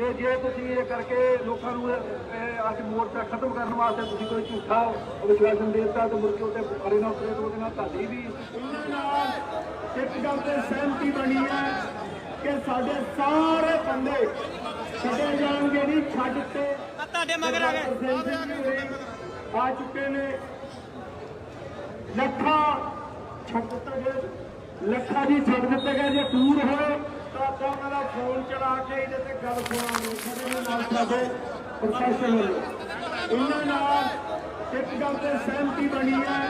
ਤੇ ਜੇ ਤੁਸੀਂ ਇਹ ਕਰਕੇ ਲੋਕਾਂ ਨੂੰ ਅੱਜ ਮੋਰਚਾ ਖਤਮ ਕਰਨ ਵਾਸਤੇ ਤੁਸੀਂ ਕੋਈ ਝੂਠਾ ਵਿਸ਼ਵਾਸਨ ਦੇ ਦਿੱਤਾ ਤੇ ਮੁੜ ਕੇ ਉੱਤੇ ਖੜੇ ਨਾ ਉਤਰੇ ਤਾਂ ਉਹਦੇ ਨਾਲ ਤੁਹਾਡੀ ਵੀ ਇਹਨਾਂ ਨਾਲ ਇੱਕ ਗੱਲ ਤੇ ਸਹਿਮਤੀ ਬਣੀ ਹੈ ਕਿ ਸਾਡੇ ਸਾਰੇ ਬੰਦੇ ਛੱਡੇ ਜਾਣਗੇ ਨਹੀਂ ਛੱਡ ਤੇ ਤੁਹਾਡੇ ਮਗਰ ਆ ਗਏ। ਆ ਚੁੱਕੇ ਨੇ। ਲੱਖਾਂ ਛੱਡ ਦਿੱਤੇ ਗਏ ਲੱਖਾਂ ਜੀ ਛੱਡ ਦਿੱਤੇ ਗਏ ਜੇ ਦੂਰ ਹੋਏ ਉਹਨਾਂ ਦਾ ਫੋਨ ਚਲਾ ਕੇ ਇਹਦੇ ਤੇ ਗੱਲ ਸੁਣਾਂਗੇ ਸਾਡੇ ਨਾਲ ਸਾਡੇ ਪ੍ਰਸ਼ਾਸਨ ਵੱਲੋਂ ਇਹਨਾਂ ਨਾਲ ਇੱਕ ਗੱਲ ਤੇ ਸਹਿਮਤੀ ਬਣੀ ਹੈ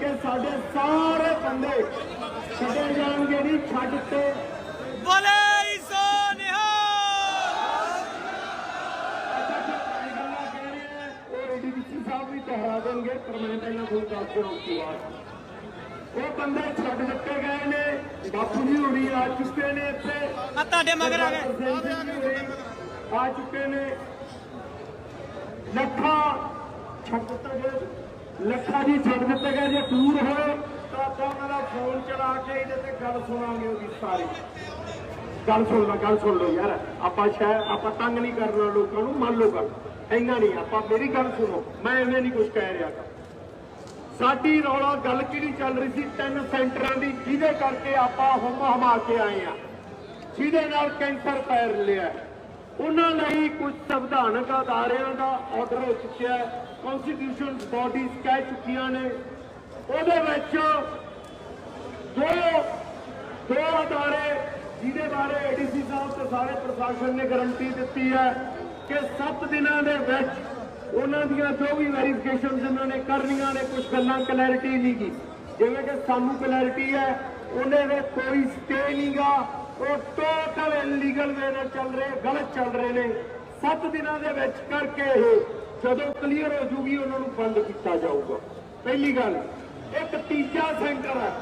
ਕਿ ਸਾਡੇ ਸਾਰੇ ਬੰਦੇ ਛੱਡੇ ਜਾਣਗੇ ਨਹੀਂ ਛੱਡ ਤੇ। ਬੋਲੇ ਸੋ ਨਿਹਾਲ! ਉਹ ਏਡੀਡੀਸੀ ਸਾਹਿਬ ਵੀ ਦੁਹਰਾ ਦੇਣਗੇ ਪਰ ਮੈਂ ਪਹਿਲਾਂ ਤੁਹਾਨੂੰ ਦੱਸ ਦਿਆਂ ਉਸ ਤੋਂ ਬਾਅਦ। ਉਹ ਬੰਦੇ ਛੱਡ ਦਿੱਤੇ ਗਏ ਨੇ। ਬਾਪੂ ਜੀ ਹੁਣੀ ਆ ਚੁੱਕੇ ਨੇ ਇੱਥੇ। ਆ ਤੁਹਾਡੇ ਮਗਰ ਆ ਗਏ। ਆ ਚੁੱਕੇ ਨੇ। ਲੱਖਾਂ ਛੱਡ ਦਿੱਤੇ ਗਏ। ਲੱਖਾਂ ਜੀ ਛੱਡ ਦਿੱਤੇ ਗਏ। ਜੇ ਦੂਰ ਹੋਏ ਤਾਂ ਆਪਾਂ ਉਹਨਾਂ ਦਾ ਫੋਨ ਚਲਾ ਕੇ ਇਹਦੇ ਤੇ ਗੱਲ ਸੁਣਾਂਗੇ ਉਹਦੀ ਸਾਰੀ। ਗੱਲ ਸੁਣ ਲਓ ਗੱਲ ਸੁਣ ਲਓ ਯਾਰ। ਆਪਾਂ ਸ਼ਾਇਦ ਆਪਾਂ ਤੰਗ ਨਹੀਂ ਕਰਨਾ ਲੋਕਾਂ ਨੂੰ ਮੰਨ ਲਓ ਗੱਲ। ਇੰਨਾ ਨਹੀਂ ਆਪਾਂ ਮੇਰੀ ਗੱਲ ਸੁਣੋ। ਮੈਂ ਐਵੇਂ ਨਹੀਂ ਕੁਝ ਕਹਿ ਰਿਹਾ। ਸਾਡੀ ਰੌਲਾ ਗੱਲ ਕਿਹੜੀ ਚੱਲ ਰਹੀ ਸੀ? ਤਿੰਨ ਸੈਂਟਰਾਂ ਦੀ, ਜਿਹਦੇ ਕਰਕੇ ਆਪਾਂ ਹੁਮ ਹਮਾ ਕੇ ਆਏ ਆ ਜਿਹਦੇ ਨਾਲ ਕੈਂਸਰ ਪੈਰ ਲਿਆ ਉਹਨਾਂ ਲਈ ਕੁਝ ਸੰਵਿਧਾਨਕ ਅਦਾਰਿਆਂ ਦਾ ਆਰਡਰ ਹੋ ਚੁੱਕਿਆ ਹੈ। ਕਨਸਟੀਟਿਊਸ਼ਨ ਬਾਡੀਜ਼ ਕਹਿ ਚੁੱਕੀਆਂ ਨੇ। ਉਹਦੇ ਵਿੱਚ ਦੋ ਦੋ ਅਦਾਰੇ, ਜਿਹਦੇ ਬਾਰੇ ਏਡੀਸੀ ਸਾਹਿਬ ਤੇ ਸਾਰੇ ਪ੍ਰਸ਼ਾਸਨ ਨੇ ਗਰੰਟੀ ਦਿੱਤੀ ਹੈ ਕਿ 7 ਦਿਨਾਂ ਦੇ ਵਿੱਚ ਉਹਨਾਂ ਦੀਆਂ ਜੋ ਵੀ ਵੈਰੀਫਿਕੇਸ਼ਨਸ ਇਹਨਾਂ ਨੇ ਕਰਨੀਆਂ ਨੇ ਕੁਝ ਗੱਲਾਂ ਕਲੈਰਿਟੀ ਨਹੀਂ ਗੀ। ਜਿਵੇਂ ਕਿ ਸਾਨੂੰ ਕਲੈਰਿਟੀ ਹੈ ਉਹਨੇ ਵਿੱਚ ਕੋਈ ਸਟੇ ਨਹੀਂਗਾ ਉਹ ਟੋਟਲ ਇਲੀਗਲ ਵੇ ਨਾਲ ਚੱਲ ਰਹੇ, ਗਲਤ ਚੱਲ ਰਹੇ ਨੇ। 7 ਦਿਨਾਂ ਦੇ ਵਿੱਚ ਕਰਕੇ ਇਹ ਜਦੋਂ ਕਲੀਅਰ ਹੋ ਜੂਗੀ, ਉਹਨਾਂ ਨੂੰ ਬੰਦ ਕੀਤਾ ਜਾਊਗਾ। ਪਹਿਲੀ ਗੱਲ, ਇੱਕ ਤੀਜਾ ਸੈਂਟਰ ਹੈ।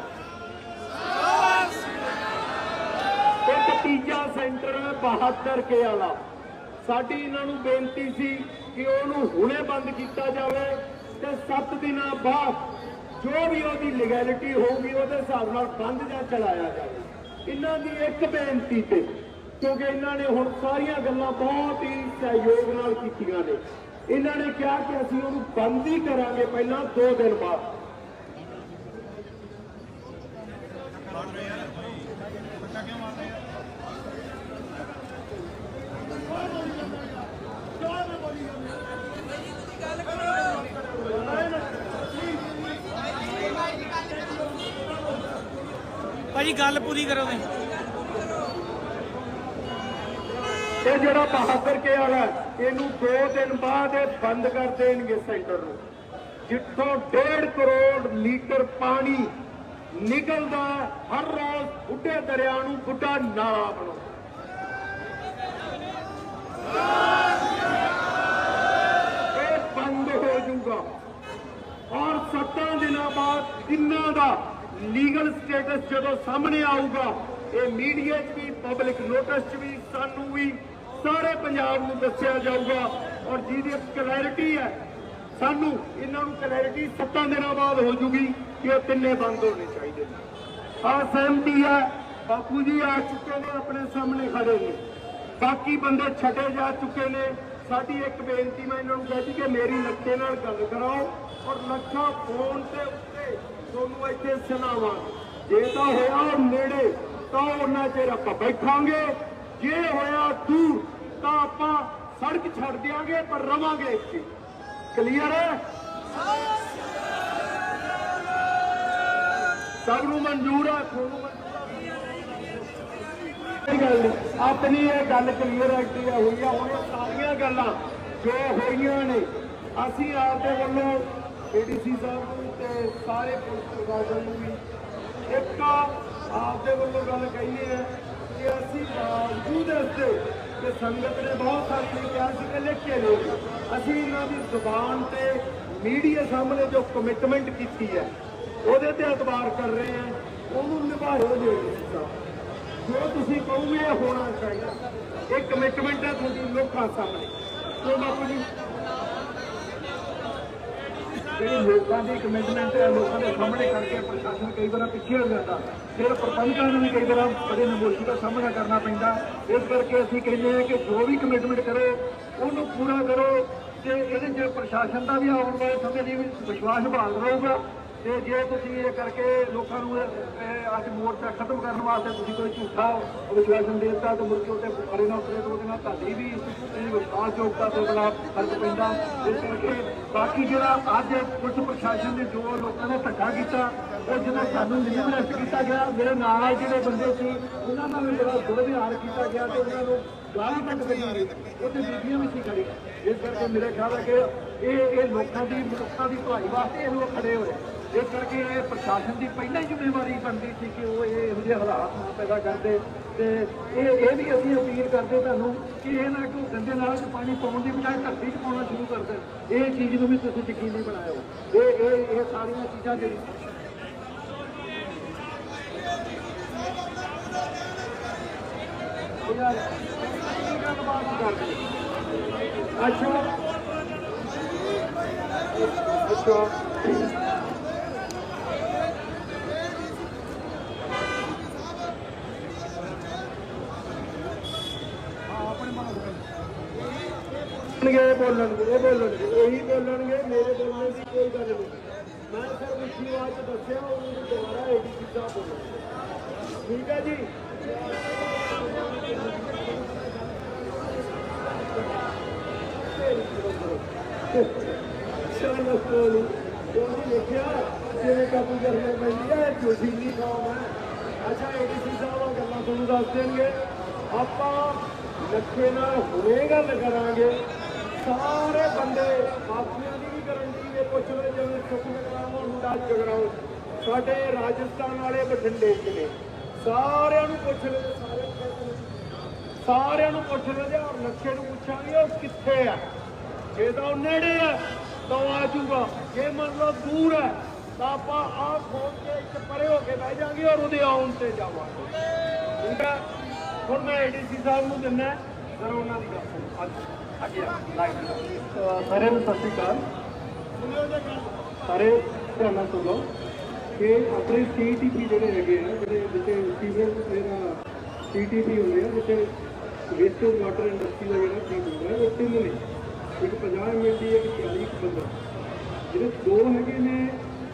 ਇੱਕ ਤੀਜਾ ਸੈਂਟਰ ਹੈ 72 ਕੇ ਵਾਲਾ ਸਾਡੀ ਇਹਨਾਂ ਨੂੰ ਬੇਨਤੀ ਸੀ ਕਿ ਉਹਨੂੰ ਹੁਣੇ ਬੰਦ ਕੀਤਾ ਜਾਵੇ ਤੇ 7 ਦਿਨਾਂ ਬਾਅਦ ਜੋ ਵੀ ਉਹਦੀ ਲੀਗੈਲਿਟੀ ਹੋਊਗੀ ਉਹਦੇ ਹਿਸਾਬ ਨਾਲ ਬੰਦ ਜਾਂ ਚਲਾਇਆ ਜਾਵੇ। ਇਹਨਾਂ ਦੀ ਇੱਕ ਬੇਨਤੀ ਤੇ, ਕਿਉਂਕਿ ਇਹਨਾਂ ਨੇ ਹੁਣ ਸਾਰੀਆਂ ਗੱਲਾਂ ਬਹੁਤ ਹੀ ਸਹਿਯੋਗ ਨਾਲ ਕੀਤੀਆਂ ਨੇ। ਇਹਨਾਂ ਨੇ ਕਿਹਾ ਕਿ ਅਸੀਂ ਉਹਨੂੰ ਬੰਦ ਹੀ ਕਰਾਂਗੇ ਪਹਿਲਾਂ 2 ਦਿਨ ਬਾਅਦ ਭਾਜੀ ਗੱਲ ਪੂਰੀ ਕਰੋ ਨੇ ਇਹ ਜਿਹੜਾ 72 ਕੇ ਵਾਲਾ, ਇਹਨੂੰ 2 ਦਿਨ ਬਾਅਦ ਇਹ ਬੰਦ ਕਰ ਦੇਣਗੇ ਸੈਂਟਰ ਨੂੰ। ਜਿੱਥੋਂ 1.5 ਕਰੋੜ ਲੀਟਰ ਪਾਣੀ ਨਿਕਲਦਾ, ਹਰ ਰੋਜ਼ ਬੁੱਢੇ ਦਰਿਆ ਨੂੰ ਬੁੱਢਾ ਨਾਲਾ ਬਣਾਉਂਦਾ। ਇਹ ਬੰਦ ਹੋ ਜਾਊਗਾ। ਔਰ 7 ਦਿਨਾਂ ਬਾਅਦ ਇਹਨਾਂ ਦਾ ਲੀਗਲ ਸਟੇਟਸ ਜਦੋਂ ਸਾਹਮਣੇ ਆਊਗਾ, ਇਹ ਮੀਡੀਆ 'ਚ ਵੀ ਪਬਲਿਕ ਨੋਟਿਸ 'ਚ ਵੀ, ਸਾਨੂੰ ਵੀ, ਸਾਰੇ ਪੰਜਾਬ ਨੂੰ ਦੱਸਿਆ ਜਾਊਗਾ। ਔਰ ਜਿਹਦੀ ਕਲੈਰਿਟੀ ਹੈ, ਸਾਨੂੰ ਇਹਨਾਂ ਨੂੰ ਕਲੈਰਿਟੀ 7 ਦਿਨਾਂ ਬਾਅਦ ਹੋ ਜੂਗੀ ਕਿ ਇਹ ਤਿੰਨੇ ਬੰਦ ਹੋਣੇ ਚਾਹੀਦੇ ਨੇ। ਆ ਸਹਿਮਤੀ ਹੈ, ਬਾਪੂ ਜੀ ਆ ਚੁੱਕੇ ਨੇ, ਆਪਣੇ ਸਾਹਮਣੇ ਖੜੇ ਨੇ। ਬਾਕੀ ਬੰਦੇ ਛੱਡੇ ਜਾ ਚੁੱਕੇ ਨੇ। ਸਾਡੀ ਇੱਕ ਬੇਨਤੀ ਮੈਂ ਇਹਨਾਂ ਨੂੰ ਕਹਤੀ ਕਿ ਮੇਰੀ ਲੱਖੇ ਨਾਲ ਗੱਲ ਕਰਾਓ ਔਰ ਲੱਖਾ ਫੋਨ ਤੇ ਉੱਤੇ ਤੁਹਾਨੂੰ ਇੱਥੇ ਸੁਣਾਵਾਂ ਜੇ ਤਾਂ ਹੋਇਆ ਨੇੜੇ, ਤਾਂ ਉਹਨਾਂ ਚਿਰ ਆਪਾਂ ਬੈਠਾਂਗੇ। ਜੇ ਹੋਇਆ ਦੂਰ, ਤਾਂ ਆਪਾਂ ਸੜਕ ਛੱਡ ਦਿਆਂਗੇ, ਪਰ ਰਵਾਂਗੇ ਇੱਥੇ। ਕਲੀਅਰ ਹੈ? ਸਭ ਨੂੰ ਮਨਜ਼ੂਰ ਹੈ? ਤੁਹਾਨੂੰ ਮਨਜ਼ੂਰ ਹੈ? ਗੱਲ ਆਪਣੀ ਇਹ ਗੱਲ ਕਲੀਅਰ ਐਕਟੀ ਹੋਈ ਆ, ਹੁਣ ਗੱਲਾਂ ਜੋ ਹੋਈਆਂ ਨੇ। ਅਸੀਂ ਆਪਦੇ ਵੱਲੋਂ ਏਡੀਸੀ ਸਾਹਿਬ ਨੂੰ ਤੇ ਸਾਰੇ ਪੁਲਿਸ ਪ੍ਰਸ਼ਾਸਨ ਨੂੰ ਵੀ ਇੱਕ ਆਪਦੇ ਵੱਲੋਂ ਗੱਲ ਕਹੀਏ ਹੈ ਕਿ ਅਸੀਂ ਬਾਵਜੂਦ ਇਸ ਦੇ ਕਿ ਸੰਗਤ ਨੇ ਬਹੁਤ ਸਾਰੀ ਨੇ ਕਿਹਾ ਸੀ ਕਿ ਲਿਖ ਕੇ ਲਓ ਅਸੀਂ ਇਹਨਾਂ ਦੀ ਜ਼ੁਬਾਨ ਤੇ ਮੀਡੀਆ ਸਾਹਮਣੇ ਜੋ ਕਮਿਟਮੈਂਟ ਕੀਤੀ ਹੈ, ਉਹਦੇ ਤੇ ਇਤਬਾਰ ਕਰ ਰਹੇ ਹਾਂ। ਉਹਨੂੰ ਨਿਭਾਇਓ ਜੀ ਸਾਹਿਬ। ਜੋ ਤੁਸੀਂ ਕਹੋਗੇ ਇਹ ਹੋਣਾ ਚਾਹੀਦਾ। ਇਹ ਕਮਿਟਮੈਂਟ ਹੈ ਤੁਹਾਡੀ ਲੋਕਾਂ ਸਾਹਮਣੇ। ਸੋ ਬਾਪੂ ਜੀ। ਜਿਹੜੀ ਲੋਕਾਂ ਦੀ ਕਮਿਟਮੈਂਟ ਹੈ, ਲੋਕਾਂ ਦੇ ਸਾਹਮਣੇ ਕਰਕੇ ਪ੍ਰਸ਼ਾਸਨ ਕਈ ਵਾਰ ਪਿੱਛੇ ਹੋ ਜਾਂਦਾ। ਫਿਰ ਪ੍ਰਬੰਧਕਾਂ ਨੂੰ ਵੀ ਕਈ ਵਾਰ ਬੜੇ ਨਮੋਸ਼ੀ ਦਾ ਸਾਹਮਣਾ ਕਰਨਾ ਪੈਂਦਾ। ਇਸ ਕਰਕੇ ਅਸੀਂ ਕਹਿੰਦੇ ਹਾਂ ਕਿ ਜੋ ਵੀ ਕਮਿਟਮੈਂਟ ਕਰੋ, ਉਹਨੂੰ ਪੂਰਾ ਕਰੋ। ਤੇ ਇਹਦੇ 'ਚ ਪ੍ਰਸ਼ਾਸਨ ਦਾ ਵੀ ਆਉਣ ਵਾਲੇ ਸਮੇਂ ਦੀ ਵਿਸ਼ਵਾਸ ਬਹਾਲ ਰਹੂਗਾ। ਤੇ ਜੇ ਤੁਸੀਂ ਇਹ ਕਰਕੇ ਲੋਕਾਂ ਨੂੰ ਅੱਜ ਮੋਰਚਾ ਖਤਮ ਕਰਨ ਵਾਸਤੇ ਤੁਸੀਂ ਕੋਈ ਝੂਠਾ ਵਿਸ਼ਵਾਸਨ ਦੇ ਦਿੱਤਾ ਤੇ ਮੁੜ ਕੇ ਉੱਤੇ ਖੜੇ ਨਾ ਉਤਰੇ ਤਾਂ ਉਹਦੇ ਨਾਲ ਤੁਹਾਡੀ ਵੀ ਵਿਸ਼ਵਾਸਯੋਗਤਾ ਤੇ ਬੜਾ ਫ਼ਰਕ ਪੈਂਦਾ। ਇਸ ਕਰਕੇ ਬਾਕੀ ਜਿਹੜਾ ਅੱਜ ਪੁਲਿਸ ਪ੍ਰਸ਼ਾਸਨ ਨੇ ਜੋ ਲੋਕਾਂ ਨੇ ਧੱਕਾ ਕੀਤਾ, ਉਹ ਜਿਹਨਾਂ ਸਾਨੂੰ ਨਹੀਂ ਕੀਤਾ ਗਿਆ, ਮੇਰੇ ਨਾਲ ਜਿਹੜੇ ਬੰਦੇ ਸੀ, ਉਹਨਾਂ ਨਾਲ ਵੀ ਬੜਾ ਦੁਰਵਿਹਾਰ ਕੀਤਾ ਗਿਆ ਤੇ ਉਹਨਾਂ ਨੂੰ ਗਾਲਾਂ ਤੱਕ ਪਈਆਂ ਉੱਥੇ ਬੀਬੀਆਂ ਵੀ ਸੀ ਖੜੀ ਇਸ ਕਰਕੇ ਮੇਰੇ ਖਿਆਲ ਹੈ ਕਿ ਇਹ ਇਹ ਲੋਕਾਂ ਦੀ, ਮਨੁੱਖਤਾ ਦੀ ਭਲਾਈ ਵਾਸਤੇ ਇਹ ਲੋਕ ਖੜੇ ਹੋਏ ਇਸ ਕਰਕੇ ਇਹ ਪ੍ਰਸ਼ਾਸਨ ਦੀ ਪਹਿਲਾਂ ਹੀ ਜ਼ਿੰਮੇਵਾਰੀ ਬਣਦੀ ਸੀ ਕਿ ਉਹ ਇਹ ਇਹੋ ਜਿਹੇ ਹਾਲਾਤ ਨਾ ਪੈਦਾ ਕਰਦੇ ਤੇ ਇਹ ਇਹ ਵੀ ਅਸੀਂ ਅਪੀਲ ਕਰਦੇ ਤੁਹਾਨੂੰ ਕਿ ਇਹ ਨਾ ਕਿ ਗੰਦੇ ਨਾਲ ਚ ਪਾਣੀ ਪਾਉਣ ਦੀ ਬਜਾਏ ਧਰਤੀ 'ਚ ਪਾਉਣਾ ਸ਼ੁਰੂ ਕਰ ਦੇਣ। ਇਹ ਚੀਜ਼ ਨੂੰ ਵੀ ਤੁਸੀਂ ਯਕੀਨੀ ਬਣਾਇਓ ਇਹ ਇਹ ਇਹ ਸਾਰੀਆਂ ਚੀਜ਼ਾਂ ਜਿਹੜੀਆਂ ਯਾਰ ਅੱਛਾ। ਅੱਛਾ। ਬੋਲਣਗੇ ਬੋਲਣਗੇ ਇਹ ਬੋਲਣਗੇ ਇਹੀ ਬੋਲਣਗੇ ਮੇਰੇ ਬੋਲਣ ਦੀ ਕੋਈ ਗੱਲ ਨਹੀਂ ਮੈਂ ਸਿਰ ਉੱਚੀ ਆਵਾਜ਼ 'ਚ ਦੱਸਿਆ ਉਹਨੂੰ ਦੁਬਾਰਾ ਇਹੀ ਚੀਜ਼ਾਂ ਬੋਲੋ ਠੀਕ ਹੈ ਜੀ ਚਲੋ ਕੋਲੀ ਉਹਨੇ ਦੇਖਿਆ ਜਿਵੇਂ ਕਾਬੂ ਕਰਨਾ ਪੈਂਦੀ ਹੈ ਜੋਸ਼ੀ ਨਹੀਂ ਕੌਮ ਹੈ ਅੱਛਾ ਏਡੀਸੀ ਸਾਹਿਬ ਉਹ ਗੱਲਾਂ ਤੁਹਾਨੂੰ ਦੱਸ ਦੇਣਗੇ ਆਪਾਂ ਲੱਖੇ ਨਾਲ ਹੁਣੇ ਗੱਲ ਕਰਾਂਗੇ। ਸਾਰੇ ਬੰਦੇ ਬਾਕੀਆਂ ਦੀ ਵੀ ਗਰੰਟੀ ਇਹ ਪੁੱਛ ਲਓ ਜਿਵੇਂ ਸੁਖ ਮਕਰਾਮ ਮੁੰਡਾ ਜਗਰਾਉਂ। ਸਾਡੇ ਰਾਜਸਥਾਨ ਵਾਲੇ ਬਠਿੰਡੇ ਚ ਸਾਰਿਆਂ ਨੂੰ ਪੁੱਛ ਲਓ ਸਾਰੇ ਸਾਰਿਆਂ ਨੂੰ ਪੁੱਛ ਲਓ ਜੇ, ਔਰ ਲੱਖੇ ਨੂੰ ਪੁੱਛਾਂਗੇ, ਉਹ ਕਿੱਥੇ ਆ? ਜੇ ਤਾਂ ਉਹ ਨੇੜੇ ਹੈ ਤਾਂ ਉਹ ਆ ਜੂਗਾ ਜੇ ਮੰਨ ਲਓ ਦੂਰ ਹੈ ਤਾਂ ਆਪਾਂ ਆਪ ਖੋਲ ਕੇ ਇੱਕ ਪਰੇ ਹੋ ਕੇ ਬਹਿ ਜਾਾਂਗੇ ਔਰ ਉਹਦੇ ਆਉਣ ਤੇ ਜਾਵਾਂਗੇ। ਠੀਕ ਹੈ ਹੁਣ ਮੈਂ ਏਡੀਸੀ ਸਾਹਿਬ ਨੂੰ ਦਿੰਦਾ, ਜ਼ਰਾ ਉਹਨਾਂ ਦੀ ਗੱਲ ਸੁਣੋ। ਅੱਜ ਸਾਰਿਆਂ ਨੂੰ ਸਤਿ ਸ਼੍ਰੀ ਅਕਾਲ। ਸਾਰੇ ਧਿਆਨ ਨਾਲ ਸੁਣੋ ਕਿ ਆਪਣੇ ਸੀਟੀਪੀ ਜਿਹੜੇ ਹੈਗੇ ਆ, ਜਿਹੜੇ ਜਿੱਥੇ ਸੀਵਰੇਜ ਜਿਹੜਾ ਸੀਟੀਪੀ ਹੁੰਦੇ ਆ, ਜਿੱਥੇ ਵੇਸਟ ਵਾਟਰ ਇੰਡਸਟਰੀ ਦਾ ਜਿਹੜਾ ਕੰਮ ਹੁੰਦਾ ਹੈ ਉਹ ਤਿੰਨ ਨੇ ਇੱਕ 50 ਐਮਐਲ ਦੀ ਇੱਕ 40 ਇੱਕ 15 ਜਿਹੜੇ ਦੋ ਹੈਗੇ ਨੇ,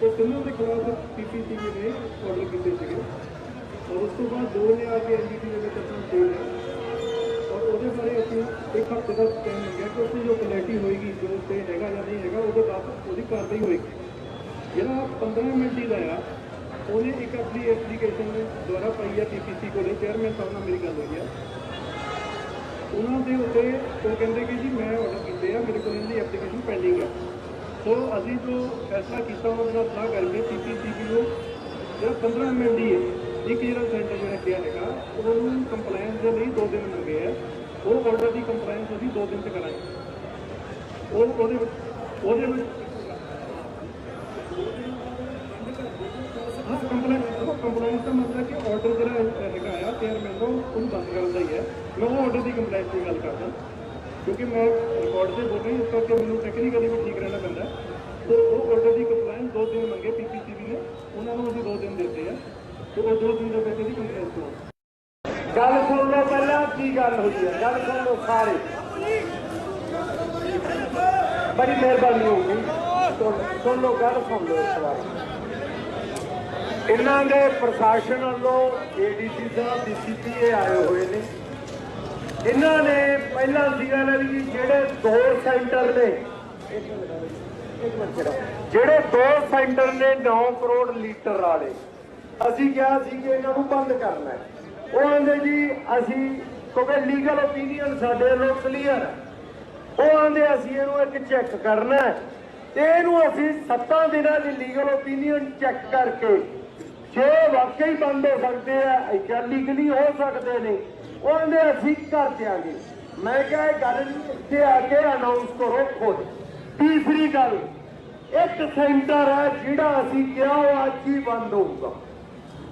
ਉਹ ਤਿੰਨੋਂ ਦੇ ਖਿਲਾਫ ਪੀਪੀਸੀਬੀ ਨੇ ਆਰਡਰ ਕੀਤੇ ਸੀਗੇ। ਔਰ ਉਸ ਤੋਂ ਬਾਅਦ ਦੋ ਨੇ ਆ ਕੇ ਐਨਜੀਟੀ ਦੇ ਵਿੱਚ ਆਪਣਾ ਦੇ ਉਹਦੇ ਬਾਰੇ ਅਸੀਂ ਇੱਕ ਹਫ਼ਤੇ ਦਾ ਟਾਈਮ ਲੱਗਿਆ ਕਿ ਉੱਥੇ ਜੋ ਕਲੈਰਿਟੀ ਹੋਏਗੀ, ਜੋ ਤੇ ਹੈਗਾ ਜਾਂ ਨਹੀਂ ਹੈਗਾ, ਉਹਦੇ ਬਾਅਦ ਉਹਦੀ ਕਾਰਵਾਈ ਹੋਏਗੀ। ਜਿਹੜਾ 15 ਮਿੰਟ ਦੀ ਦਾ ਆ ਉਹਨੇ ਇੱਕ ਆਪਣੀ ਐਪਲੀਕੇਸ਼ਨ ਦੁਆਰਾ ਪਾਈ ਆ ਪੀਪੀਸੀ ਕੋਲੇ ਚੇਅਰਮੈਨ ਸਾਹਿਬ ਨਾਲ ਮੇਰੀ ਗੱਲ ਹੋਈ ਆ। ਉਹਨਾਂ ਦੇ ਉੱਤੇ ਉਹ ਕਹਿੰਦੇ ਕਿ ਜੀ ਮੈਂ ਆਰਡਰ ਕੀਤੇ ਆ, ਮੇਰੇ ਕੋਲ ਇਹਦੀ ਐਪਲੀਕੇਸ਼ਨ ਪੈਂਡਿੰਗ ਹੈ ਸੋ ਅਸੀਂ ਜੋ ਫੈਸਲਾ ਕੀਤਾ, ਉਹਨਾਂ ਨਾਲ ਸਲਾਹ ਕਰਕੇ ਪੀਪੀਸੀਬੀ ਨੂੰ ਜਿਹੜਾ 15 ਮਿੰਟ ਦੀ ਹੈ, ਇੱਕ ਜਿਹੜਾ ਸੈਂਟਰ ਜਿਹੜਾ ਕਿਹਾ ਹੈਗਾ, ਉਹਨੂੰ ਕੰਪਲਾਈਂਸ ਦੇ ਲਈ 2 ਦਿਨ ਮੰਗੇ ਆ। ਉਹ ਆਰਡਰ ਦੀ ਕੰਪਲਾਈਂਸ ਅਸੀਂ 2 ਦਿਨ ਚ ਕਰਾਂਗੇ। ਉਹ ਉਹਦੇ ਉਹਦੇ ਵਿੱਚ ਹਾਂ ਕੰਪਲਾਈਂਸ ਕੰਪਲਾਈਂਸ ਦਾ ਮਤਲਬ ਕਿ ਆਰਡਰ ਜਿਹੜਾ ਹੈਗਾ ਆ ਚੇਅਰਮੈਨ ਦਾ ਉਹਨੂੰ ਬੰਦ ਕਰਨ ਦਾ ਹੀ ਹੈ। ਮੈਂ ਉਹ ਆਰਡਰ ਦੀ ਕੰਪਲਾਈਂਸ ਦੀ ਗੱਲ ਕਰਦਾ। ਕਿਉਂਕਿ ਮੈਂ ਰਿਕਾਰਡ ਤੇ ਬੋਲ ਰਹੀ ਇਸ ਕਰਕੇ ਮੈਨੂੰ ਟੈਕਨੀਕਲੀ ਵੀ ਠੀਕ ਰਹਿਣਾ ਪੈਂਦਾ। ਤੇ ਉਹ ਆਰਡਰ ਦੀ ਕੰਪਲਾਈਂਸ ਦੋ ਦਿਨ ਮੰਗੇ ਪੀਪੀਸੀਬੀ ਨੇ। ਉਹਨਾਂ ਨੂੰ ਅਸੀਂ ਦੋ ਦਿਨ ਦਿੱਤੇ ਆ। ਤੇ ਉਹ ਦੋ ਦਿਨ ਦੇ ਵਿੱਚ ਇਹਦੀ ਕੰਪਲਾਈਂਸ ਤੋਂ ਗੱਲ ਸੁਣ ਲਓ ਪਹਿਲਾਂ ਕੀ ਗੱਲ ਹੋਈ ਹੈ ਗੱਲ ਸੁਣ ਲਓ ਸਾਰੇ। ਬੜੀ ਮਿਹਰਬਾਨੀ ਹੋਊਗੀ ਸੁਣ- ਸੁਣ ਲਓ, ਗੱਲ ਸੁਣ ਲਓ ਇਸ ਵਾਰ ਇਹਨਾਂ ਦੇ ਪ੍ਰਸ਼ਾਸਨ ਵੱਲੋਂ ਏਡੀਸੀ ਸਾਹਿਬ ਡੀਸੀਪੀ ਆਏ ਹੋਏ ਨੇ। ਇਹਨਾਂ ਨੇ ਪਹਿਲਾਂ ਸੀਗਾ ਨਾ ਵੀ ਜਿਹੜੇ ਦੋ ਸੈਂਟਰ ਨੇ, ਜਿਹੜੇ ਦੋ ਸੈਂਟਰ ਨੇ 9 ਕਰੋੜ ਲੀਟਰ ਵਾਲੇ, ਅਸੀਂ ਕਿਹਾ ਸੀ ਕਿ ਇਹਨਾਂ ਨੂੰ ਬੰਦ ਕਰਨਾ ਹੈ। ਉਹ ਆਂਦੇ ਜੀ, ਅਸੀਂ ਕਿਉਂਕਿ ਲੀਗਲ ਓਪੀਨੀਅਨ ਸਾਡੇ ਵੱਲੋਂ ਕਲੀਅਰ ਹੈ ਉਹ ਆਂਦੇ, ਅਸੀਂ ਇਹਨੂੰ ਇੱਕ ਚੈੱਕ ਕਰਨਾ ਤੇ ਇਹਨੂੰ ਅਸੀਂ 7 ਦਿਨਾਂ ਦੀ ਲੀਗਲ ਓਪੀਨੀਅਨ ਚੈੱਕ ਕਰਕੇ ਜੇ ਵਾਕਈ ਬੰਦ ਹੋ ਸਕਦੇ ਆ ਇਹ ਲੀਗਲੀ ਹੋ ਸਕਦੇ ਨੇ, ਉਹ ਆਂਦੇ, ਅਸੀਂ ਕਰ ਦਿਆਂਗੇ। ਮੈਂ ਕਿਹਾ, ਇਹ ਗੱਲ ਇੱਥੇ ਆ ਕੇ ਅਨਾਉਂਸ ਕਰੋ ਖੁਦ। ਤੀਸਰੀ ਗੱਲ, ਇੱਕ ਸੈਂਟਰ ਹੈ ਜਿਹੜਾ ਅਸੀਂ ਕਿਹਾ ਉਹ ਅੱਜ ਹੀ ਬੰਦ ਹੋਊਗਾ,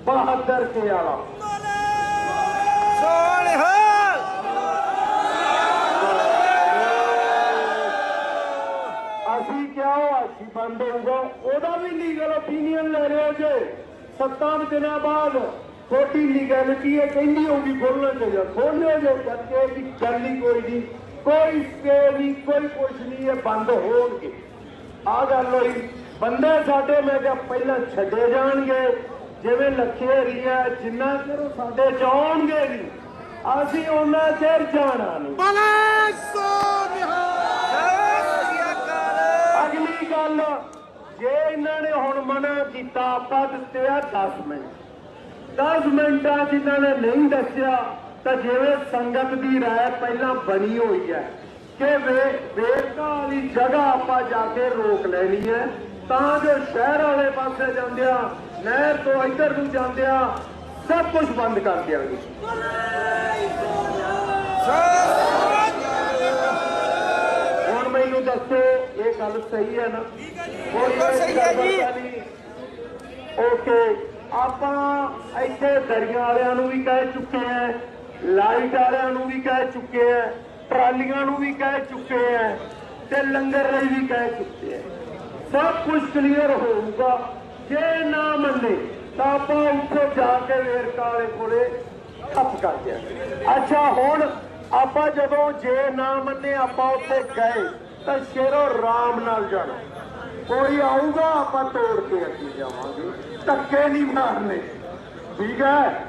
ਬਹਾਦਰ ਕੇ ਵਾਲਾ। ਅਸੀਂ ਕਿਹਾ ਉਹ ਬੰਦ ਹੋਊਗਾ ਉਹਦਾ ਵੀ ਲੀਗਲ ਓਪੀਨੀਅਨ ਲੈ ਲਿਓ ਜੇ। ਸੱਤਾਂ ਦਿਨਾਂ ਬਾਅਦ ਤੁਹਾਡੀ ਲੀਗੈਲਿਟੀ ਇਹ ਕਹਿੰਦੀ ਹੋਊਗੀ ਖੋਲਣਾ ਚਾਹੀਦਾ ਖੋਲਿਓ ਜੇ। ਕਰਕੇ ਦੀ ਗੱਲ ਹੀ ਕੋਈ ਨਹੀਂ। ਕੋਈ ਸਟੇ ਨਹੀਂ, ਕੋਈ ਕੁਛ ਨਹੀਂ, ਇਹ ਬੰਦ ਹੋਣਗੇ। ਆ ਗੱਲ ਹੋਈ। ਬੰਦੇ ਸਾਡੇ ਮੈਂ ਕਿਹਾ ਪਹਿਲਾਂ ਛੱਡੇ ਜਾਣਗੇ। ਜਿਵੇਂ ਲੱਖੇ ਏਰੀਆ ਜਿੰਨਾ ਚਿਰ ਸਾਡੇ ਆਉਣਗੇ ਨਹੀਂ ਅਸੀਂ ਉਹਨਾਂ ਚਿਰ ਜਾਣਾ ਨਹੀਂ ਅਗਲੀ ਗੱਲ ਜੇ ਇਹਨਾਂ ਨੇ ਹੁਣ ਮਨਾ ਕੀਤਾ ਆਪਾਂ ਦਿੱਤੇ ਆ 10 ਮਿੰਟ। 10 ਮਿੰਟਾਂ ਇਹਨਾਂ ਨੇ ਨਹੀਂ ਦੱਸਿਆ ਤਾਂ ਜਿਵੇਂ ਸੰਗਤ ਦੀ ਰਾਏ ਪਹਿਲਾਂ ਬਣੀ ਹੋਈ ਹੈ ਕਿ ਵੇ ਵੇਰਕਾ ਵਾਲੀ ਜਗ੍ਹਾ ਆਪਾਂ ਜਾ ਕੇ ਰੋਕ ਲੈਣੀ ਹੈ ਤਾਂ ਜੋ ਸ਼ਹਿਰ ਵਾਲੇ ਪਾਸੇ ਜਾਂਦਿਆਂ ਨਹਿਰ ਤੋਂ ਇੱਧਰ ਨੂੰ ਜਾਂਦਿਆਂ ਸਭ ਕੁਝ ਬੰਦ ਕਰ ਦਿਆਂਗੇ। ਹੁਣ ਮੈਨੂੰ ਦੱਸੋ ਇਹ ਗੱਲ ਸਹੀ ਹੈ ਨਾ? ਬਿਲਕੁਲ ਸਹੀ ਹੈ ਜੀ। ਓਕੇ ਆਪਾਂ ਇੱਥੇ ਦਰਿਆ ਵਾਲਿਆਂ ਨੂੰ ਵੀ ਕਹਿ ਚੁੱਕੇ ਆ ਲਾਈਟ ਵਾਲਿਆਂ ਨੂੰ ਵੀ ਕਹਿ ਚੁੱਕੇ ਆ ਟਰਾਲੀਆਂ ਨੂੰ ਵੀ ਕਹਿ ਚੁੱਕੇ ਆ ਤੇ ਲੰਗਰ ਲਈ ਵੀ ਕਹਿ ਚੁੱਕੇ ਆ ਸਭ ਕੁਝ ਕਲੀਅਰ ਹੋਊਗਾ। ਜੇ ਨਾ ਮੰਨੇ ਤਾਂ ਆਪਾਂ ਉੱਥੇ ਜਾ ਕੇ ਵੇਰਕਾ ਵਾਲੇ ਕੋਲੇ ਠੱਪ ਕਰ ਦਿਆਂਗੇ। ਅੱਛਾ ਹੁਣ ਆਪਾਂ ਜਦੋਂ ਜੇ ਨਾ ਮੰਨੇ ਆਪਾਂ ਉੱਥੇ ਗਏ ਤਾਂ ਸ਼ੇਰੋ ਰਾਮ ਨਾਲ ਜਾਣਾ। ਕੋਈ ਆਊਗਾ ਆਪਾਂ ਤੋੜ ਕੇ ਅੱਗੇ ਜਾਵਾਂਗੇ। ਧੱਕੇ ਨਹੀਂ ਮਾਰਨੇ। ਠੀਕ ਹੈ?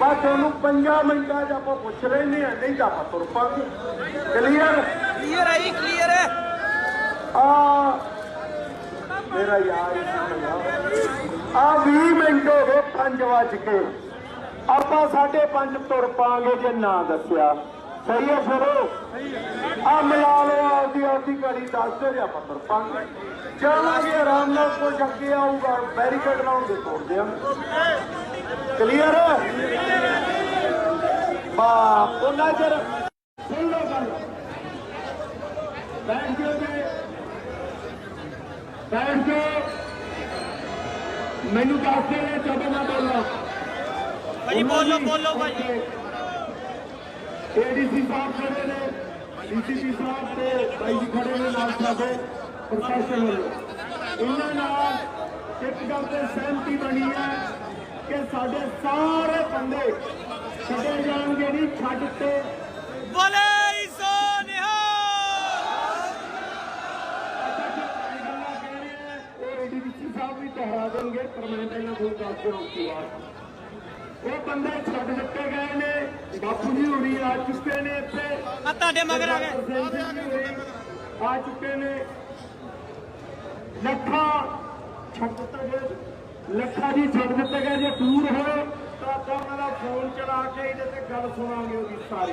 ਬਸ ਤੁਹਾਨੂੰ 5 ਮਿੰਟਾਂ 'ਚ ਆਪਾਂ ਪੁੱਛ ਲੈਨੇ ਆ ਨਹੀਂ ਤਾਂ ਆਪਾਂ ਤੁਰ ਪਾਂਗੇ। ਕਲੀਅਰ ਕਲੀਅਰ ਜੀ ਕਲੀਅਰ ਹੈ ਆ ਮੇਰਾ ਯਾਰ ਆ 20 ਮਿੰਟ ਹੋ ਗਏ 5 ਵਜ ਕੇ। ਆਪਾਂ 5:30 ਤੁਰ ਪਾਂਗੇ ਜੇ ਨਾ ਦੱਸਿਆ। ਸਹੀ ਹੈ ਫਿਰ ਆ ਮਿਲਾ ਲਓ ਆਪਦੀ ਆਪਦੀ ਘੜੀ ਦੱਸ ਦੇ ਆਪਾਂ ਤੁਰ ਪਾਂਗੇ ਜਾਵਾਂਗੇ ਆਰਾਮ ਨਾਲ ਕੁਝ ਅੱਗੇ ਆਊਗਾ ਬੈਰੀਕੇਡ ਲਾਉਂਗੇ ਤੋੜ ਦਿਆਂਗੇ ਕਲੀਅਰ ਬਾਪ, ਉਹਨਾਂ ਚਿਰ ਸੁਣ ਲਓ ਗੱਲ। ਬੈਠ ਜਾਓ ਬੈਠ ਜਾਓ ਮੈਨੂੰ ਦੱਸ ਦੇ ਨੇ ਜਦੋਂ ਮੈਂ ਬੋਲਾਂ ਭਾਜੀ ਬੋਲੋ ਬੋਲੋ ਭਾਜੀ ਏਡੀਸੀ ਸਾਹਿਬ ਖੜੇ ਨੇ ਡੀਸੀਪੀ ਸਾਹਿਬ ਤੇ ਬਾਈ ਜੀ ਖੜੇ ਨੇ ਨਾਲ ਸਾਡੇ ਪ੍ਰਸ਼ਾਸਨ ਇਹਨਾਂ ਨਾਲ ਇੱਕ ਗੱਲ ਤੇ ਸਹਿਮਤੀ ਬਣੀ ਹੈ ਕਿ ਸਾਡੇ ਸਾਰੇ ਬੰਦੇ ਛੱਡੇ ਜਾਣਗੇ ਨਹੀਂ ਛੱਡ ਤੇ ਬੋਲੇ। ਦੇਣਗੇ ਪਰ ਮੈਂ ਪਹਿਲਾਂ ਕੋਈ ਦੱਸ ਦਿਆਂ ਉਸ ਤੋਂ ਬਾਅਦ। ਉਹ ਬੰਦੇ ਛੱਡ ਦਿੱਤੇ ਗਏ ਨੇ ਬਾਪੂ ਜੀ ਹੋਣੀ ਆ ਚੁੱਕੇ ਨੇ ਇੱਥੇ। ਆ ਤੁਹਾਡੇ ਮਗਰ ਆ ਗਏ। ਆ ਚੁੱਕੇ ਨੇ। ਲੱਖਾ ਛੱਡ ਦਿੱਤੇ ਗਏ ਲੱਖਾ ਜੀ ਛੱਡ ਦਿੱਤੇ ਗਏ ਜੇ ਦੂਰ ਹੋਏ ਤਾਂ ਆਪਾਂ ਉਹਨਾਂ ਦਾ ਫੋਨ ਚਲਾ ਕੇ ਇਹਦੇ ਤੇ ਗੱਲ ਸੁਣਾਂਗੇ ਉਹਦੀ ਸਾਰੀ।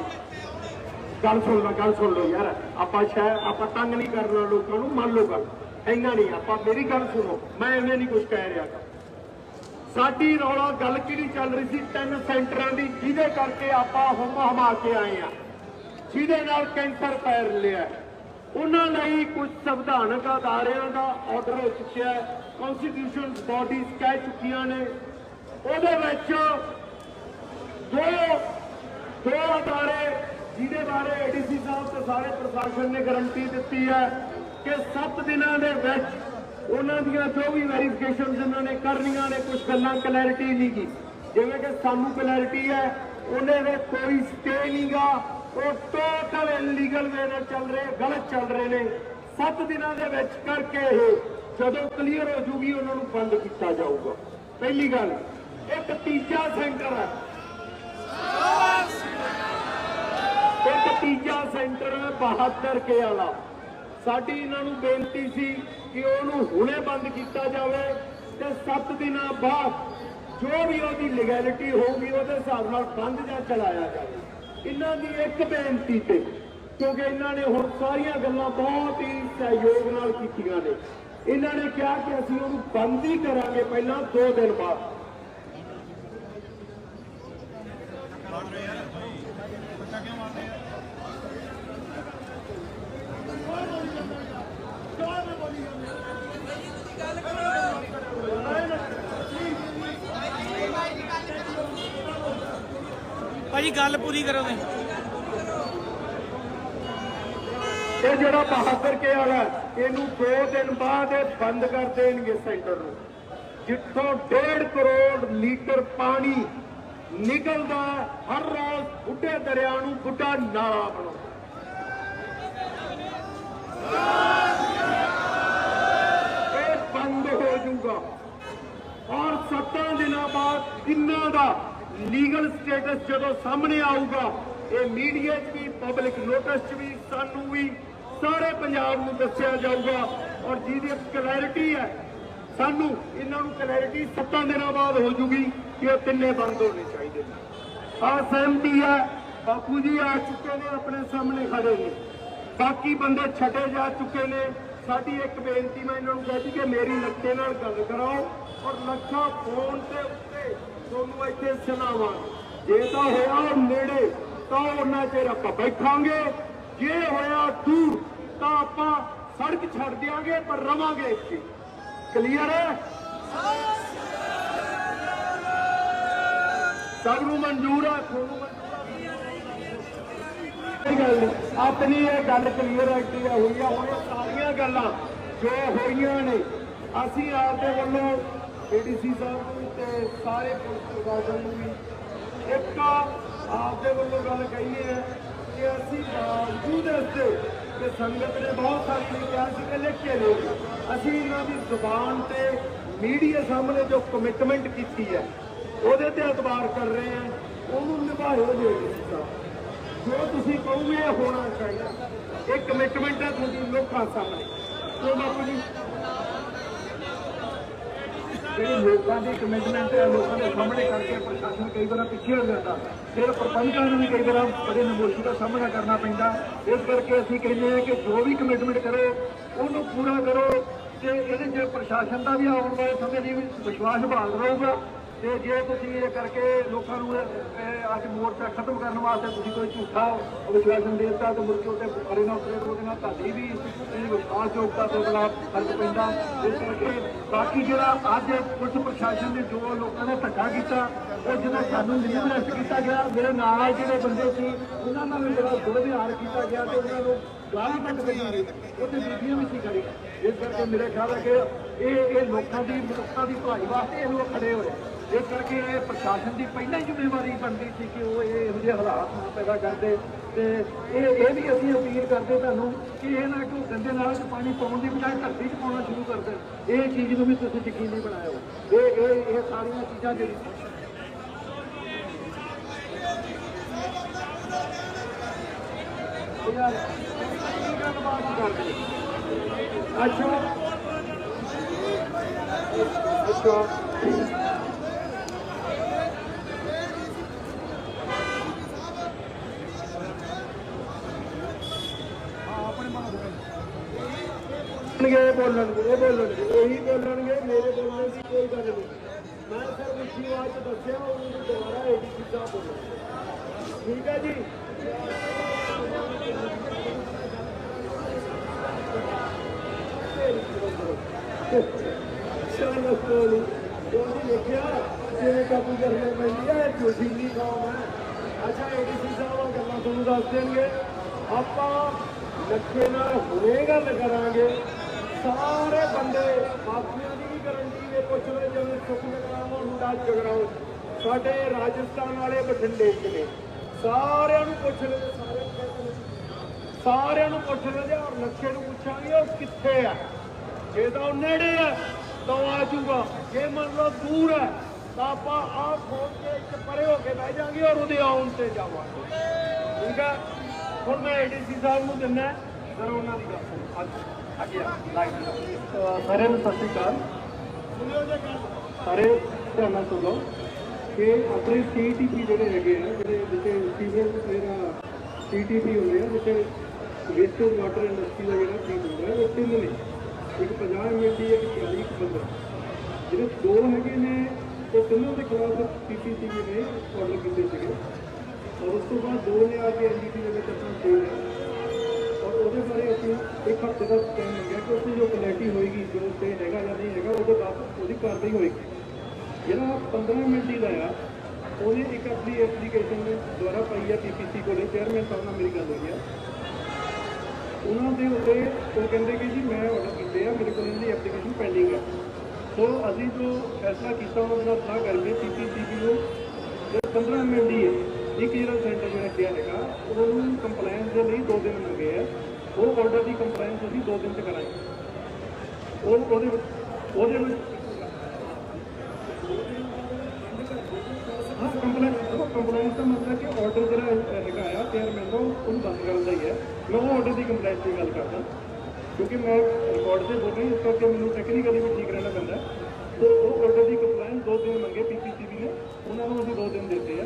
ਗੱਲ ਸੁਣ ਲਓ ਗੱਲ ਸੁਣ ਲਓ ਯਾਰ। ਆਪਾਂ ਸ਼ਾਇਦ ਆਪਾਂ ਤੰਗ ਨਹੀਂ ਕਰਨਾ ਲੋਕਾਂ ਨੂੰ ਮੰਨ ਲਓ ਗੱਲ। ਇੰਨਾ ਨਹੀਂ, ਆਪਾਂ ਮੇਰੀ ਗੱਲ ਸੁਣੋ, ਮੈਂ ਐਵੇਂ ਨਹੀਂ ਕੁਝ ਕਹਿ ਰਿਹਾ ਸਾਡੀ ਰੌਲਾ ਗੱਲ ਕਿਹੜੀ ਚੱਲ ਰਹੀ ਸੀ? ਤਿੰਨ ਸੈਂਟਰਾਂ ਦੀ, ਜਿਹਦੇ ਕਰਕੇ ਆਪਾਂ ਹੁਮ ਹਮਾ ਕੇ ਆਏ ਆ। ਜਿਹਦੇ ਨਾਲ ਕੈਂਸਰ ਪੈਰ ਲਿਆ ਉਹਨਾਂ ਲਈ ਕੁਝ ਸੰਵਿਧਾਨਕ ਅਦਾਰਿਆਂ ਦਾ ਆਰਡਰ ਹੋ ਚੁੱਕਿਆ ਹੈ। ਕਨਸਟੀਟਿਊਸ਼ਨ ਬਾਡੀਜ਼ ਕਹਿ ਚੁੱਕੀਆਂ ਨੇ। ਉਹਦੇ ਵਿੱਚ ਦੋ ਦੋ ਅਦਾਰੇ, ਜਿਹਦੇ ਬਾਰੇ ਏਡੀਸੀ ਸਾਹਿਬ ਤੇ ਸਾਰੇ ਪ੍ਰਸ਼ਾਸਨ ਨੇ ਗਰੰਟੀ ਦਿੱਤੀ ਹੈ। ਕਿ 7 ਦਿਨਾਂ ਦੇ ਵਿੱਚ ਉਹਨਾਂ ਦੀਆਂ ਜੋ ਵੀ ਵੈਰੀਫਿਕੇਸ਼ਨਸ ਇਹਨਾਂ ਨੇ ਕਰਨੀਆਂ ਨੇ ਕੁਝ ਗੱਲਾਂ ਕਲੈਰਿਟੀ ਨਹੀਂ ਕੀ। ਜਿਵੇਂ ਕਿ ਸਾਨੂੰ ਕਲੈਰਿਟੀ ਹੈ ਉਹਨੇ ਦੇ ਕੋਈ ਸਟੇ ਨਹੀਂਗਾ ਉਹ ਟੋਟਲ ਇਲੀਗਲ ਵੇ ਨਾਲ ਚੱਲ ਰਹੇ, ਗਲਤ ਚੱਲ ਰਹੇ ਨੇ। 7 ਦਿਨਾਂ ਦੇ ਵਿੱਚ ਕਰਕੇ ਇਹ ਜਦੋਂ ਕਲੀਅਰ ਹੋ ਜੂਗੀ, ਉਹਨਾਂ ਨੂੰ ਬੰਦ ਕੀਤਾ ਜਾਊਗਾ। ਪਹਿਲੀ ਗੱਲ, ਇੱਕ ਤੀਜਾ ਸੈਂਟਰ ਹੈ। ਇੱਕ ਤੀਜਾ ਸੈਂਟਰ ਹੈ 72 ਕੇ ਵਾਲਾ ਸਾਡੀ ਇਹਨਾਂ ਨੂੰ ਬੇਨਤੀ ਸੀ ਕਿ ਉਹਨੂੰ ਹੁਣੇ ਬੰਦ ਕੀਤਾ ਜਾਵੇ ਤੇ 7 ਦਿਨਾਂ ਬਾਅਦ ਜੋ ਵੀ ਉਹਦੀ ਲੀਗੈਲਿਟੀ ਹੋਊਗੀ ਉਹਦੇ ਹਿਸਾਬ ਨਾਲ ਬੰਦ ਜਾਂ ਚਲਾਇਆ ਜਾਵੇ। ਇਹਨਾਂ ਦੀ ਇੱਕ ਬੇਨਤੀ ਤੇ, ਕਿਉਂਕਿ ਇਹਨਾਂ ਨੇ ਹੁਣ ਸਾਰੀਆਂ ਗੱਲਾਂ ਬਹੁਤ ਹੀ ਸਹਿਯੋਗ ਨਾਲ ਕੀਤੀਆਂ ਨੇ। ਇਹਨਾਂ ਨੇ ਕਿਹਾ ਕਿ ਅਸੀਂ ਉਹਨੂੰ ਬੰਦ ਹੀ ਕਰਾਂਗੇ ਪਹਿਲਾਂ 2 ਦਿਨ ਬਾਅਦ। ਭਾਜੀ ਗੱਲ ਪੂਰੀ ਕਰੋ ਤੇ ਇਹ ਜਿਹੜਾ ਬਹਾਦਰ ਕੇ ਵਾਲਾ, ਇਹਨੂੰ 2 ਦਿਨ ਬਾਅਦ ਇਹ ਬੰਦ ਕਰ ਦੇਣਗੇ ਸੈਂਟਰ ਨੂੰ। ਜਿੱਥੋਂ 1.5 ਕਰੋੜ ਲੀਟਰ ਪਾਣੀ ਨਿਕਲਦਾ, ਹਰ ਰੋਜ਼ ਬੁੱਢੇ ਦਰਿਆ ਨੂੰ ਬੁੱਢਾ ਨਾਲਾ ਬਣਾਉਂਦਾ। ਇਹ ਬੰਦ ਹੋ ਜਾਊਗਾ। ਔਰ 7 ਦਿਨਾਂ ਬਾਅਦ ਇਹਨਾਂ ਦਾ ਲੀਗਲ ਸਟੇਟਸ ਜਦੋਂ ਸਾਹਮਣੇ ਆਊਗਾ, ਇਹ ਮੀਡੀਆ 'ਚ ਵੀ, ਪਬਲਿਕ ਨੋਟਿਸ 'ਚ ਵੀ, ਸਾਨੂੰ ਵੀ, ਸਾਰੇ ਪੰਜਾਬ ਨੂੰ ਦੱਸਿਆ ਜਾਊਗਾ। ਔਰ ਜਿਹਦੀ ਕਲੈਰਿਟੀ ਹੈ, ਸਾਨੂੰ ਇਹਨਾਂ ਨੂੰ ਕਲੈਰਿਟੀ 7 ਦਿਨਾਂ ਬਾਅਦ ਹੋ ਜੂਗੀ ਕਿ ਇਹ ਤਿੰਨੇ ਬੰਦ ਹੋਣੇ ਚਾਹੀਦੇ ਨੇ। ਆ ਸਹਿਮਤੀ ਹੈ, ਬਾਪੂ ਜੀ ਆ ਚੁੱਕੇ ਨੇ, ਆਪਣੇ ਸਾਹਮਣੇ ਖੜੇ ਨੇ। ਬਾਕੀ ਬੰਦੇ ਛੱਡੇ ਜਾ ਚੁੱਕੇ ਨੇ। ਸਾਡੀ ਇੱਕ ਬੇਨਤੀ ਮੈਂ ਇਹਨਾਂ ਨੂੰ ਕਹੀ ਕਿ ਮੇਰੀ ਲੱਖੇ ਨਾਲ ਗੱਲ ਕਰਾਓ ਔਰ ਲੱਖਾ ਫੋਨ ਤੇ ਉੱਤੇ ਤੁਹਾਨੂੰ ਇੱਥੇ ਸੁਣਾਵਾਂ, ਜੇ ਤਾਂ ਹੋਇਆ ਉਹ ਨੇੜੇ, ਤਾਂ ਉਹਨਾਂ ਚਿਰ ਆਪਾਂ ਬੈਠਾਂਗੇ, ਜੇ ਹੋਇਆ ਦੂਰ, ਤਾਂ ਆਪਾਂ ਸੜਕ ਛੱਡ ਦਿਆਂਗੇ, ਪਰ ਰਵਾਂਗੇ ਇੱਥੇ। ਕਲੀਅਰ ਹੈ? ਸਭ ਨੂੰ ਮਨਜ਼ੂਰ ਹੈ? ਤੁਹਾਨੂੰ ਗੱਲ ਆਪਣੀ ਇਹ ਗੱਲ ਕਲੀਅਰ ਐਕਟੀ ਹੋਈ ਆ ਹੁਣ ਸਾਰੀਆਂ ਗੱਲਾਂ ਜੋ ਹੋਈਆਂ ਨੇ। ਅਸੀਂ ਆਪਦੇ ਵੱਲੋਂ ਏਡੀਸੀ ਸਾਹਿਬ ਤੇ ਸਾਰੇ ਪੁਲਿਸ ਪ੍ਰਸ਼ਾਸਨ ਨੂੰ ਵੀ ਇੱਕ ਆਪਦੇ ਵੱਲੋਂ ਗੱਲ ਕਹੀ ਹੈ ਕਿ ਅਸੀਂ ਬਾਵਜੂਦ ਇਸ ਕਿ ਸੰਗਤ ਨੇ ਬਹੁਤ ਸਾਰੀ ਨੇ ਕਿਹਾ ਸੀ ਕਿ ਲਿਖ ਕੇ ਲਿਓ ਅਸੀਂ ਇਹਨਾਂ ਦੀ ਜ਼ੁਬਾਨ ਤੇ ਮੀਡੀਆ ਸਾਹਮਣੇ ਜੋ ਕਮਿਟਮੈਂਟ ਕੀਤੀ ਹੈ, ਉਹਦੇ ਤੇ ਇਤਬਾਰ ਕਰ ਰਹੇ ਹਾਂ, ਉਹਨੂੰ ਨਿਭਾਇਓ ਜੀ ਜੋ ਤੁਸੀਂ ਕਹੋਗੇ ਹੋਣਾ ਚਾਹੀਦਾ। ਇਹ ਕਮਿਟਮੈਂਟ ਹੈ ਤੁਹਾਡੀ ਲੋਕਾਂ ਸਾਹਮਣੇ। ਸੋ ਬਾਪੂ ਜੀ ਜਿਹੜੀ ਲੋਕਾਂ ਦੀ ਕਮਿਟਮੈਂਟ ਹੈ, ਲੋਕਾਂ ਦੇ ਸਾਹਮਣੇ ਕਰਕੇ ਪ੍ਰਸ਼ਾਸਨ ਕਈ ਵਾਰ ਪਿੱਛੇ ਹੋ ਜਾਂਦਾ। ਫਿਰ ਪ੍ਰਬੰਧਕਾਂ ਨੂੰ ਵੀ ਕਈ ਵਾਰ ਬੜੇ ਨਮੋਸ਼ੀ ਦਾ ਸਾਹਮਣਾ ਕਰਨਾ ਪੈਂਦਾ। ਇਸ ਕਰਕੇ ਅਸੀਂ ਕਹਿੰਦੇ ਹਾਂ ਕਿ ਜੋ ਵੀ ਕਮਿਟਮੈਂਟ ਕਰੋ, ਉਹਨੂੰ ਪੂਰਾ ਕਰੋ। ਤੇ ਇਹਦੇ 'ਚ ਪ੍ਰਸ਼ਾਸਨ ਦਾ ਵੀ ਆਉਣ ਵਾਲੇ ਸਮੇਂ ਦੀ ਵੀ ਵਿਸ਼ਵਾਸ ਬਹਾਲ ਰਹੂਗਾ। ਤੇ ਜੇ ਤੁਸੀਂ ਇਹ ਕਰਕੇ ਲੋਕਾਂ ਨੂੰ ਅੱਜ ਮੋਰਚਾ ਖਤਮ ਕਰਨ ਵਾਸਤੇ ਤੁਸੀਂ ਕੋਈ ਝੂਠਾ ਵਿਸ਼ਵਾਸਨ ਦੇ ਦਿੱਤਾ ਤੇ ਮੁੜ ਕੇ ਉਹਦੇ ਬੁਖਾਰੇ ਨਾਲ ਉਤਰੇ ਉਹਦੇ ਨਾਲ ਤੁਹਾਡੀ ਵੀ ਵਿਸ਼ਵਾਸਯੋਗਤਾ ਦੇ ਬੜਾ ਫ਼ਰਕ ਪੈਂਦਾ। ਇਸ ਕਰਕੇ ਬਾਕੀ ਜਿਹੜਾ ਅੱਜ ਪੁਲਿਸ ਪ੍ਰਸ਼ਾਸਨ ਨੇ ਜੋ ਲੋਕਾਂ ਨੇ ਧੱਕਾ ਕੀਤਾ, ਉਹ ਜਦੋਂ ਸਾਨੂੰ ਨਿਯਮ ਕੀਤਾ ਗਿਆ, ਮੇਰੇ ਨਾਲ ਜਿਹੜੇ ਬੰਦੇ ਸੀ, ਉਹਨਾਂ ਨਾਲ ਵੀ ਬੜਾ ਦੁਰਵਿਹਾਰ ਕੀਤਾ ਗਿਆ ਤੇ ਉਹਨਾਂ ਨੂੰ ਗਾਲੀ ਤੱਕ ਪਈ ਉਹਦੇ ਬੀਬੀਆਂ ਵੀ ਸੀ ਖੜੀ ਇਸ ਕਰਕੇ ਮੇਰੇ ਖਿਆਲ ਹੈ ਕਿ ਇਹ ਇਹ ਲੋਕਾਂ ਦੀ ਮਨੁੱਖਤਾ ਦੀ ਭਲਾਈ ਵਾਸਤੇ ਇਹ ਲੋਕ ਖੜੇ ਹੋਏ ਇਸ ਕਰਕੇ ਇਹ ਪ੍ਰਸ਼ਾਸਨ ਦੀ ਪਹਿਲਾਂ ਹੀ ਜ਼ਿੰਮੇਵਾਰੀ ਬਣਦੀ ਸੀ ਕਿ ਉਹ ਇਹ ਇਹੋ ਜਿਹੇ ਹਾਲਾਤ ਨਾ ਪੈਦਾ ਕਰਦੇ ਤੇ ਇਹ ਇਹ ਵੀ ਅਸੀਂ ਅਪੀਲ ਕਰਦੇ ਤੁਹਾਨੂੰ ਕਿ ਇਹ ਨਾ ਕਿ ਗੰਦੇ ਨਾਲੇ 'ਚ ਪਾਣੀ ਪਾਉਣ ਦੀ ਬਜਾਏ ਧਰਤੀ 'ਚ ਪਾਉਣਾ ਸ਼ੁਰੂ ਕਰ ਦੇਣ। ਇਹ ਚੀਜ਼ ਨੂੰ ਵੀ ਤੁਸੀਂ ਯਕੀਨੀ ਬਣਾਇਓ ਇਹ ਇਹ ਇਹ ਸਾਰੀਆਂ ਚੀਜ਼ਾਂ ਜਿਹੜੀ ਅੱਛਾ। ਅੱਛਾ। ਬੋਲਣਗੇ ਇਹ ਬੋਲਣਗੇ ਇਹ ਬੋਲਣਗੇ ਇਹੀ ਬੋਲਣਗੇ ਮੇਰੇ ਬੋਲਣ ਦੀ ਕੋਈ ਗੱਲ ਨਹੀਂ ਮੈਂ ਸਰ ਮੁੱਖੀ ਆਵਾਜ਼ 'ਚ ਦੱਸਿਆ ਉਹਨੂੰ ਦੁਬਾਰਾ ਇਹੀ ਚੀਜ਼ਾਂ ਬੋਲੋ ਠੀਕ ਹੈ ਜੀ ਚਲੋ ਕੋਲ ਉਹਨੇ ਲਿਖਿਆ ਜਿਵੇਂ ਕਾਬੂ ਕਰਨਾ ਪੈਂਦੀ ਹੈ ਇਹ ਜੋਸ਼ੀਲੀ ਕੌਮ ਹੈ ਅੱਛਾ ਏਡੀਸੀ ਸਾਹਿਬ ਗੱਲਾਂ ਤੁਹਾਨੂੰ ਦੱਸ ਦੇਣਗੇ ਆਪਾਂ ਲੱਖੇ ਨਾਲ ਹੁਣੇ ਗੱਲ ਕਰਾਂਗੇ। ਸਾਰੇ ਬੰਦੇ ਮਾਫੀਆਂ ਦੀ ਵੀ ਗਰੰਟੀ ਦੇ ਪੁੱਛ ਲਓ ਜਿਵੇਂ ਸੁਖ ਜਗਰਾਉਂ ਮੁੰਡਾ ਜਗਰਾਉਂ। ਸਾਡੇ ਰਾਜਸਥਾਨ ਵਾਲੇ ਬਠਿੰਡੇ ਚ ਨੇ। ਸਾਰਿਆਂ ਨੂੰ ਪੁੱਛ ਲੈ ਸਾਰੇ ਸਾਰਿਆਂ ਨੂੰ ਪੁੱਛ ਲੈਂਦੇ ਔਰ ਲੱਖੇ ਨੂੰ ਪੁੱਛਾਂਗੇ, ਉਹ ਕਿੱਥੇ ਆ? ਜੇ ਤਾਂ ਉਹ ਨੇੜੇ ਹੈ ਤਾਂ ਉਹ ਆ ਜੂਗਾ ਜੇ ਮੰਨ ਲਓ ਦੂਰ ਹੈ ਤਾਂ ਆਪਾਂ ਆਪ ਖੋਲ ਕੇ ਇੱਕ ਪਰੇ ਹੋ ਕੇ ਬਹਿ ਜਾਾਂਗੇ ਔਰ ਉਹਦੇ ਆਉਣ ਤੇ ਜਾਵਾਂਗੇ। ਠੀਕ ਹੈ ਹੁਣ ਮੈਂ ਏਡੀਸੀ ਸਾਹਿਬ ਨੂੰ ਦਿੰਦਾ, ਜ਼ਰਾ ਉਹਨਾਂ ਦੀ ਗੱਲ ਸੁਣੋ ਅੱਜ ਸਾਰਿਆਂ ਨੂੰ ਸਤਿ ਸ਼੍ਰੀ ਅਕਾਲ। ਸਾਰੇ ਧਿਆਨ ਨਾਲ ਸੁਣੋ ਕਿ ਆਪਣੇ ਸੀਟੀਪੀ ਜਿਹੜੇ ਹੈਗੇ ਆ, ਜਿਹੜੇ ਜਿੱਥੇ ਸੀਵਰੇਜ ਜਿਹੜਾ ਸੀਟੀਪੀ ਹੁੰਦੇ ਆ, ਜਿੱਥੇ ਵੇਸਟ ਵਾਟਰ ਇੰਡਸਟਰੀ ਦਾ ਜਿਹੜਾ ਕੰਮ ਹੁੰਦਾ ਹੈ ਉਹ ਤਿੰਨ ਨੇ ਇੱਕ 50 ਐਮਐਲ ਇੱਕ 40 15 ਜਿਹੜੇ ਦੋ ਹੈਗੇ ਨੇ, ਉਹ ਤਿੰਨੋਂ ਦੇ ਖਿਲਾਫ ਪੀਪੀਸੀ ਨੇ ਆਰਡਰ ਕੀਤੇ ਸੀਗੇ। ਔਰ ਉਸ ਤੋਂ ਬਾਅਦ ਦੋ ਨੇ ਆ ਕੇ ਐਨਡੀਟੀ ਦੇ ਵਿੱਚ ਆਪਣਾ ਦੇ ਉਹਦੇ ਬਾਰੇ ਅਸੀਂ ਇੱਕ ਹਫ਼ਤੇ ਦਾ ਟਾਈਮ ਮੰਗਿਆ ਕਿ ਉਸ ਜੋ ਕੁਆਲਿਟੀ ਹੋਏਗੀ, ਜੋ ਤੇ ਹੈਗਾ ਜਾਂ ਨਹੀਂ ਹੈਗਾ, ਉਹਦੇ ਬਾਅਦ ਉਹਦੀ ਕਾਰਵਾਈ ਹੋਏਗੀ। ਜਿਹੜਾ 15 ਮਿੰਟ ਦੀ ਦਾ ਆ ਉਹਨੇ ਇੱਕ ਆਪਣੀ ਐਪਲੀਕੇਸ਼ਨ ਦੁਆਰਾ ਪਾਈ ਆ ਪੀਪੀਸੀ ਕੋਲੇ ਚੇਅਰਮੈਨ ਸਾਹਿਬ ਨਾਲ ਮੇਰੀ ਗੱਲ ਹੋਈ ਹੈ ਉਹਨਾਂ ਦੇ ਉੱਤੇ ਉਹ ਕਹਿੰਦੇ ਕਿ ਜੀ, ਮੈਂ ਆਰਡਰ ਕੀਤੇ ਆ, ਮੇਰੇ ਕੋਲ ਇਹਨਾਂ ਐਪਲੀਕੇਸ਼ਨ ਪੈਂਡਿੰਗ ਹੈ ਸੋ ਅਸੀਂ ਜੋ ਫੈਸਲਾ ਕੀਤਾ ਉਹਨਾਂ ਦੇ ਨਾਲ ਸਲਾਹ ਕਰਕੇ ਪੀਪੀਸੀਬੀ ਨੂੰ ਜੋ 15 ਐਮਐਲਡੀ ਹੈ ਇੱਕ ਜਿਹੜਾ ਸੈਂਟਰ ਜਿਹੜਾ ਕਿਹਾ ਹੈਗਾ, ਉਹਨੂੰ ਕੰਪਲਾਈਂਸ ਦੇ ਲਈ 2 ਦਿਨ ਮੰਗੇ ਆ। ਉਹ ਆਰਡਰ ਦੀ ਕੰਪਲਾਈਂਸ ਅਸੀਂ 2 ਦਿਨ ਚ ਕਰਾਂਗੇ। ਉਹ ਉਹਦੇ ਉਹਦੇ ਵਿੱਚ ਹਾਂ ਕੰਪਲੇਂਟ ਕੰਪਲੇਂਟ ਦਾ ਮਤਲਬ ਕਿ ਆਰਡਰ ਜਿਹੜਾ ਹੈਗਾ ਆ ਚੇਅਰਮੈਨ ਦਾ ਉਹਨੂੰ ਬੰਦ ਕਰਨ ਦਾ ਹੀ ਹੈ ਮੈਂ ਉਹ ਆਰਡਰ ਦੀ ਕੰਪਲੇਂਟ ਦੀ ਗੱਲ ਕਰਦਾ। ਕਿਉਂਕਿ ਮੈਂ ਰਿਕਾਰਡ ਤੇ ਬੋਲ ਰਹੀ ਇਸ ਕਰਕੇ ਮੈਨੂੰ ਟੈਕਨੀਕਲੀ ਵੀ ਠੀਕ ਰਹਿਣਾ ਪੈਂਦਾ। ਤੇ ਉਹ ਆਰਡਰ ਦੀ ਕੰਪਲੇਂਟ ਦੋ ਦਿਨ ਮੰਗੇ ਪੀਪੀਸੀਬੀ ਨੇ। ਉਹਨਾਂ ਨੂੰ ਅਸੀਂ ਦੋ ਦਿਨ ਦਿੱਤੇ ਆ।